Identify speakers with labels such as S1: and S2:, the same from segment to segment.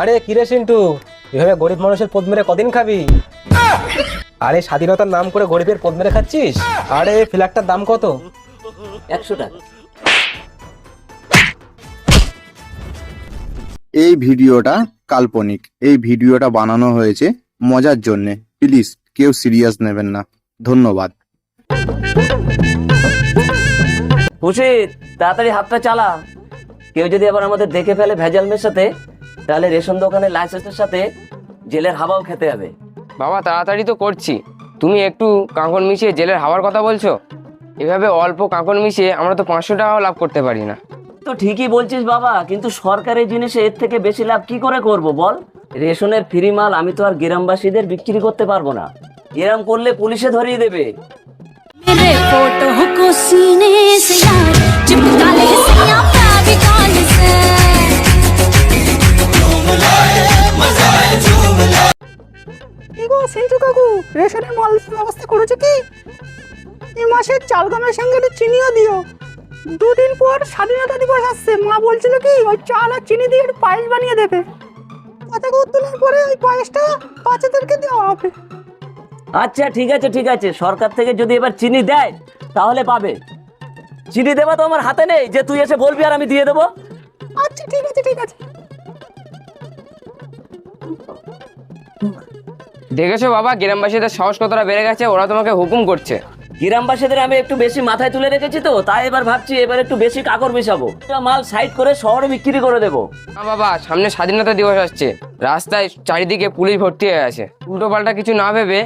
S1: আরে কিরে সিন্টু? এভাবে গরিব মানুষের পদ মেরে কদিন খাবি? আরে স্বাধীনতার নাম করে গরিবের পদ মেরে খাচ্ছিস? আরে ফ্ল্যাটটার দাম কত?
S2: একশো টাকা।
S3: এই ভিডিওটা কাল্পনিক। এই ভিডিওটা বানানো হয়েছে মজার জন্যে। প্লিজ কেউ সিরিয়াস নেবেন না। ধন্যবাদ।
S2: খুশিদ তাড়াতাড়ি হাতটা চালা। কেউ যদি আবার আমাদের দেখে ফেলে ভেজাল মেশাতে তাহলে রেশন দোকানের লাইসেন্সের সাথে জেলের হাওয়াও খেতে হবে।
S4: বাবা তাড়াতাড়ি তো করছি। তুমি একটু কাঁকন মিশিয়ে জেলের হাওয়ার কথা বলছো? এভাবে অল্প কাঁকন মিশিয়ে আমরা তো পাঁচশো টাকাও লাভ করতে পারি না।
S2: তো ঠিকই বলছিস বাবা কিন্তু সরকারি জিনিসে এর থেকে বেশি লাভ কি করে করব বল? রেশনের ফ্রি মাল আমি তো আর গ্রামবাসীদের বিক্রি করতে পারব না। এরম করলে পুলিশে ধরিয়ে দেবে।
S5: मेरे
S6: গমের সঙ্গে একটু চিনিও দিও। দুদিন পর স্বাধীনতা দিবস আসছে। মা বলছিল কি ওই চাল আর চিনি দিয়ে একটু পায়েস বানিয়ে দেবে। পতাকা উত্তোলন পরে ওই পায়েসটা বাচ্চাদেরকে দেওয়া হবে।
S2: আচ্ছা ঠিক আছে ঠিক আছে। সরকার থেকে যদি এবার চিনি দেয় তাহলে পাবে। চিনি দেওয়া তো আমার হাতে নেই যে তুই এসে বলবি আর আমি দিয়ে দেবো।
S6: আচ্ছা ঠিক আছে ঠিক আছে।
S4: দেখেছ বাবা গ্রামবাসীদের সাহস কতটা বেড়ে গেছে ওরা তোমাকে হুকুম করছে।
S2: গ্রামবাসীদের আমি একটু বেশি মাথায় তুলে রেখেছি তো তাই এবার ভাবছি এবার একটু বেশি কাকড় মিশাবো। মাল সাইড করে শহরে বিক্রি করে দেবো।
S4: না বাবা সামনে স্বাধীনতা দিবস আসছে। রাস্তায় চারিদিকে পুলিশ ভর্তি হয়ে আছে। উল্টো পাল্টা কিছু না ভেবে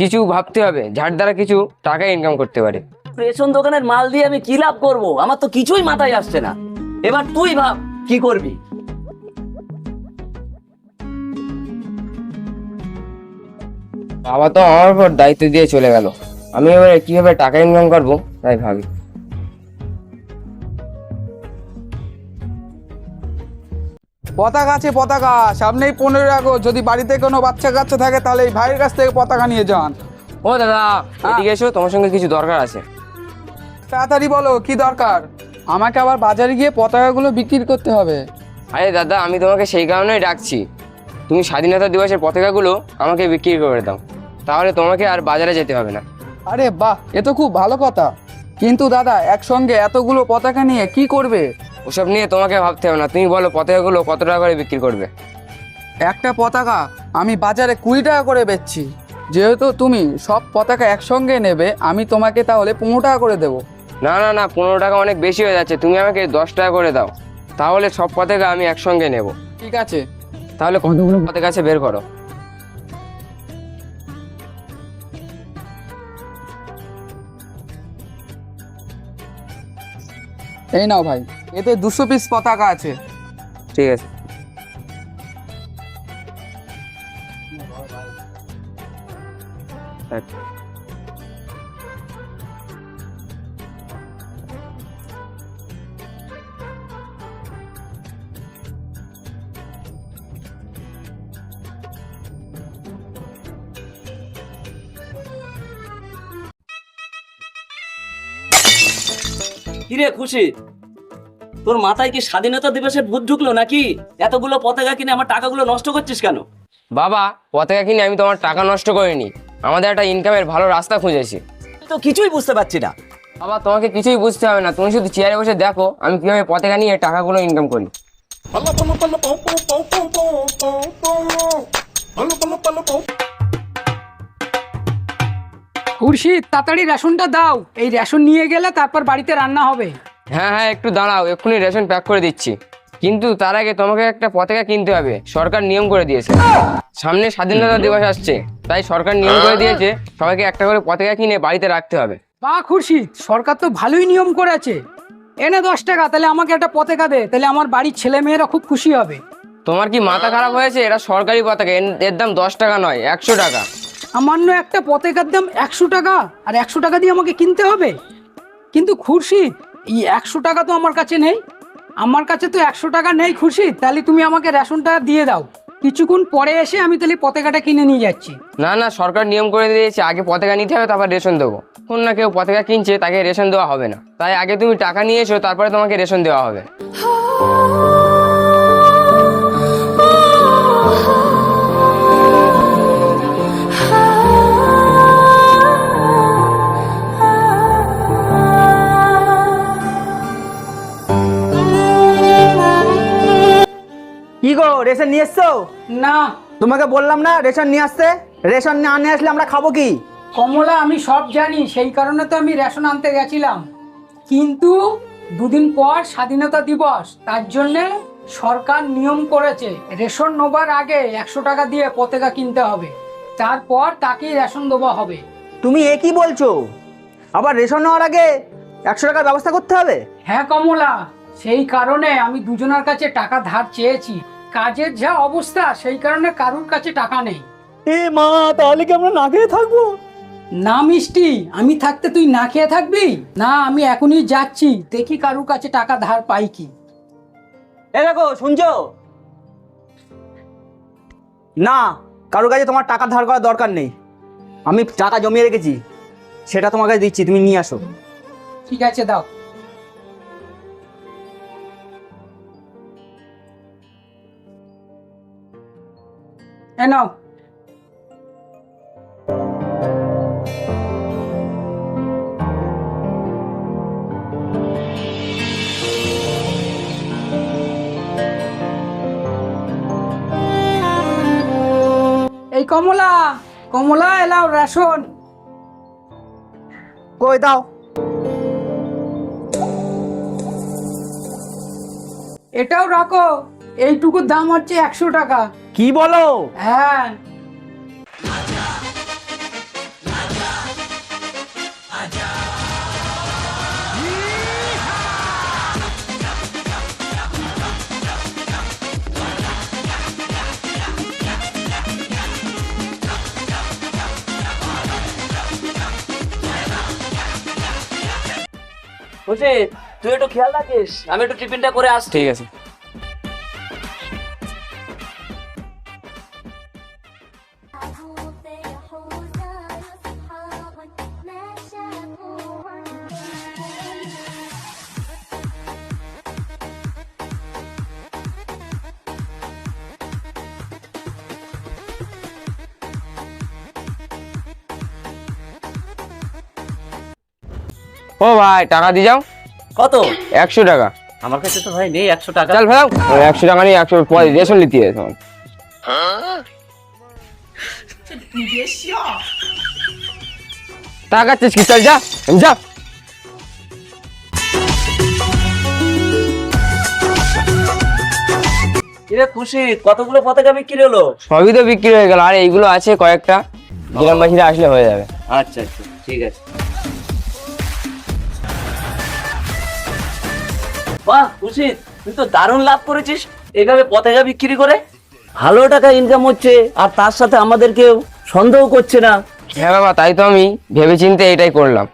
S4: কিছু ভাবতে হবে যার দ্বারা কিছু টাকা ইনকাম করতে পারে।
S2: রেশন দোকানের মাল দিয়ে আমি কি লাভ করব? আমার তো কিছুই মাথায় আসছে না। এবার তুই ভাব কি করবি?
S4: বাবা তো আমার উপর দায়িত্ব দিয়ে চলে গেল। আমি এবারে কীভাবে টাকা ইনকাম করব তাই ভাবি।
S7: পতাকা আছে পতাকা। সামনেই পনেরোই আগস্ট। যদি বাড়িতে কোনো বাচ্চা কাচ্চা থাকে তাহলে এই ভাইয়ের কাছ থেকে পতাকা নিয়ে যান।
S4: ও দাদা এদিকে এসো তোমার সঙ্গে কিছু দরকার আছে।
S7: তাড়াতাড়ি বলো কি দরকার? আমাকে আবার বাজারে গিয়ে পতাকাগুলো বিক্রি করতে হবে।
S4: আরে দাদা আমি তোমাকে সেই কারণেই ডাকছি। তুমি স্বাধীনতা দিবসের পতাকাগুলো আমাকে বিক্রি করে দাও। তাহলে তোমাকে আর বাজারে যেতে হবে না।
S7: আরে বাহ এ তো খুব ভালো কথা। কিন্তু দাদা একসঙ্গে এতগুলো পতাকা নিয়ে কি করবে?
S4: ওসব নিয়ে তোমাকে ভাবতে হবে না তুমি বলো পতাকাগুলো কত টাকা করে বিক্রি করবে?
S7: একটা পতাকা আমি বাজারে কুড়ি টাকা করে বেচছি। যেহেতু তুমি সব পতাকা একসঙ্গে নেবে আমি তোমাকে তাহলে পনেরো টাকা করে দেবো।
S4: না না না পনেরো টাকা অনেক বেশি হয়ে যাচ্ছে তুমি আমাকে দশ টাকা করে দাও। তাহলে সব পতাকা আমি একসঙ্গে নেব।
S7: ঠিক আছে।
S4: তাহলে কতগুলো পতাকা আছে বের করো।
S7: এই নাও ভাই এতে দুশো পিস পতাকা আছে
S4: ঠিক আছে আচ্ছা।
S2: কিরে খুশি তোর মাথায় কি স্বাধীনতা দিবসের ভূত ঢুকলো নাকি এতগুলো পতাকা কিনে আমার টাকাগুলো নষ্ট করছিস কেন
S4: বাবা পতাকা কিনে আমি তোমার টাকা নষ্ট করিনি আমাদের একটা ইনকামের ভালো রাস্তা খুঁজেছি
S2: তো কিছুই বুঝতে পারছি না
S4: বাবা তোমাকে কিছুই বুঝতে হবে না তুমি শুধু চেয়ারে বসে দেখো আমি কীভাবে পতাকা নিয়ে টাকাগুলো ইনকাম করি
S6: খুরশিদ তাড়াতাড়ি রেশনটা দাও। এই রেশন নিয়ে গেলে তারপর বাড়িতে রান্না হবে।
S4: হ্যাঁ হ্যাঁ একটু দাঁড়াও এক্ষুনি রেশন প্যাক করে দিচ্ছি। কিন্তু তার আগে তোমাকে একটা পতাকা কিনতে হবে। সরকার নিয়ম করে দিয়েছে। সামনে স্বাধীনতা দিবস আসছে তাই সরকার নিয়ম করে দিয়েছে সবাইকে একটা করে পতাকা কিনে বাড়িতে রাখতে হবে।
S6: বা খুরশিদ সরকার তো ভালোই নিয়ম করেছে। এনে দশ টাকা তাহলে আমাকে একটা পতাকা দে তাহলে আমার বাড়ির ছেলে মেয়েরা খুব খুশি হবে।
S4: তোমার কি মাথা খারাপ হয়েছে? এটা সরকারি পতাকা এর- এর দাম দশ টাকা নয় একশো টাকা।
S6: সামান্য একটা পতাকার দাম একশো টাকা আর একশো টাকা দিয়ে আমাকে কিনতে হবে? কিন্তু খুরশিদ এই একশো টাকা তো আমার কাছে নেই। আমার কাছে তো একশো টাকা নেই খুরশিদ তাহলে তুমি আমাকে রেশনটা দিয়ে দাও। কিছুক্ষণ পরে এসে আমি তাহলে পতাকাটা কিনে নিয়ে যাচ্ছি।
S4: না না সরকার নিয়ম করে দিয়েছে আগে পতাকা নিতে হবে তারপর রেশন দেবো। কোন না কেউ পতাকা কিনছে তাকে রেশন দেওয়া হবে না। তাই আগে তুমি টাকা নিয়ে এসো তারপরে তোমাকে রেশন দেওয়া হবে।
S6: গো রেশন নিয়ে এসছো?
S8: না।
S6: তোমাকে বললাম না রেশন নিয়ে আসতে? রেশন না নিয়ে আসলে আমরা খাব কি?
S8: কমলা আমি সব জানি সেই কারণে তো আমি রেশন আনতে গেছিলাম। কিন্তু দুদিন পর স্বাধীনতা দিবস তার জন্যে সরকার নিয়ম করেছে রেশন নেবার আগে একশো টাকা দিয়ে পতাকা কিনতে হবে। তারপর তাকেই রেশন দেওয়া হবে।
S6: তুমি এ কি বলছো? আবার রেশন নেওয়ার আগে একশো টাকার ব্যবস্থা করতে হবে?
S8: হ্যাঁ কমলা সেই কারণে আমি দুজনের কাছে টাকা ধার চেয়েছি। কাজের যা অবস্থা সেই কারণে কারুর কাছে টাকা নেই।
S6: এ মা তাহলে কি আমরা না খেয়ে থাকব?
S8: না মিষ্টি আমি থাকতে তুই না খেয়ে থাকবি? না আমি এখনই যাচ্ছি দেখি কারুর কাছে টাকা ধার পাই কি।
S6: এ দেখো শুনছো? না কারোর কাছে তোমার টাকা ধার করার দরকার নেই। আমি টাকা জমিয়ে রেখেছি সেটা তোমাকে দিচ্ছি তুমি নিয়ে আসো।
S8: ঠিক আছে দাও। এ নাও। এই কমলা কমলা এলাও রেশন।
S6: কই দাও।
S8: এটাও রাখো এইটুকুর দাম হচ্ছে একশো টাকা।
S6: কি বলো?
S8: হ্যাঁ।
S2: বুঝলি তুই একটু খেয়াল রাখিস আমি একটু টিফিনটা করে আস
S4: ঠিক আছে। ও ভাই টাকা দিয়ে যাও।
S2: কত?
S4: একশো টাকা।
S2: আমার কাছে তো ভাই নেই একশো টাকা।
S4: চল ফেলাও। একশো টাকা নিয়ে একশো রেশন নিতে তোমার টাকা চাচ্ছিস কি? চল যা যা।
S2: কিরে খুশি কতগুলো পতাকা বিক্রি হলো?
S4: সবই তো বিক্রি হয়ে গেল। আর এইগুলো আছে কয়েকটা। গ্রামবাসীরা আসলে হয়ে যাবে।
S2: আচ্ছা আচ্ছা ঠিক আছে। বাহ খুশি তুই তো দারুণ লাভ করেছিস। এভাবে পতাকা বিক্রি করে ভালো টাকা ইনকাম হচ্ছে আর তার সাথে আমাদের কেউ সন্দেহ করছে না।
S4: হ্যাঁ বাবা তাই তো আমি ভেবেচিন্তে এটাই করলাম।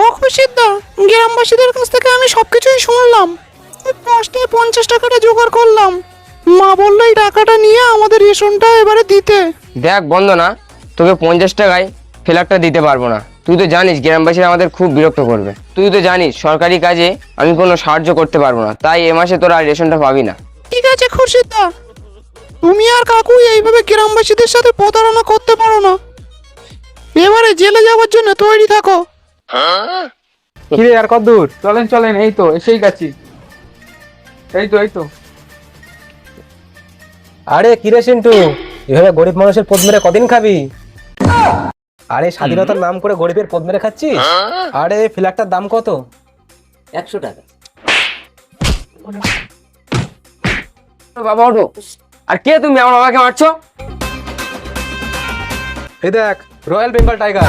S6: ও খুশিদা গ্রামবাসীদের কাছ থেকে আমি সবকিছুই শুনলাম। পাঁচটায় পঞ্চাশ টাকাটা জোগাড় করলাম। মা বলল এই টাকাটা নিয়ে আমাদের রেশনটা এবারে দিতে।
S4: দেখ বন্ধ না তোকে পঞ্চাশ টাকায় ফ্ল্যাগটা দিতে পারব না। তুই তো জানিস গ্রামবাসীরা আমাদের খুব বিরক্ত করবে। তুই তো জানিস সরকারি কাজে আমি কোনো সাহায্য করতে পারব না তাই এ মাসে তোরা আর রেশনটা পাবি না।
S6: ঠিক আছে খুশিদা তুমি আর কাকু এইভাবে গ্রামবাসীদের সাথে প্রতারণা করতে পারো না। এবারে জেলে যাওয়ার জন্য তৈরি থাকো।
S1: কিরে আর কত দূর
S7: চলেন চলেন এই তো এসেই গেছি। এই তো এই তো।
S1: আরে কিরে সিন্টু? এভাবে গরিব মানুষের পদ মেরে কদিন খাবি? আরে স্বাধীনতার নাম করে গরিবের পদ মেরে খাচ্ছিস? আরে ফ্ল্যাগটার দাম কত?
S2: একশো টাকা।
S4: বাবা ওঠো। আর কে তুমি? আমার বাবাকে মারছো?
S1: এই দেখ royal Bengal tiger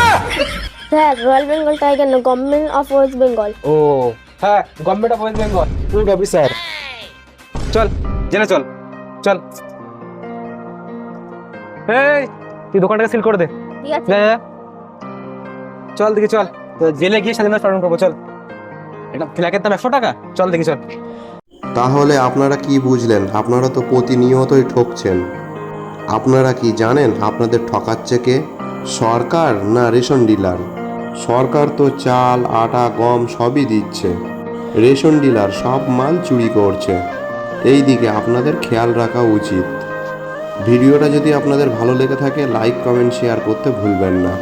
S9: sir royal Bengal tiger না গভর্নমেন্ট অফ ওয়েস্ট বেঙ্গল
S1: ও হ্যাঁ government of West Bengal good officer চল জেনে চল। চল। এই তুই দোকানটাকে সিল করে দে।
S9: ঠিক আছে।
S1: যা, যা, যা। চল দেখি চল। তো জেলে গিয়ে স্বাধীনতা পালন করব চল। এটা ফ্ল্যাগের দাম একশো টাকা? চল দেখি চল।
S10: তাহলে আপনারা কি বুঝলেন? আপনারা তো প্রতিনিয়তই ঠকছেন। আপনারা কি জানেন আপনাদের ঠকাচ্ছে কে? সরকার না রেশন ডিলার? সরকার তো চাল আটা গম সবই দিচ্ছে। রেশন ডিলার সব মাল চুরি করছে। এই দিকে আপনাদের খেয়াল রাখা উচিত। ভিডিওটা যদি আপনাদের ভালো লেগে থাকে লাইক কমেন্ট শেয়ার করতে ভুলবেন না।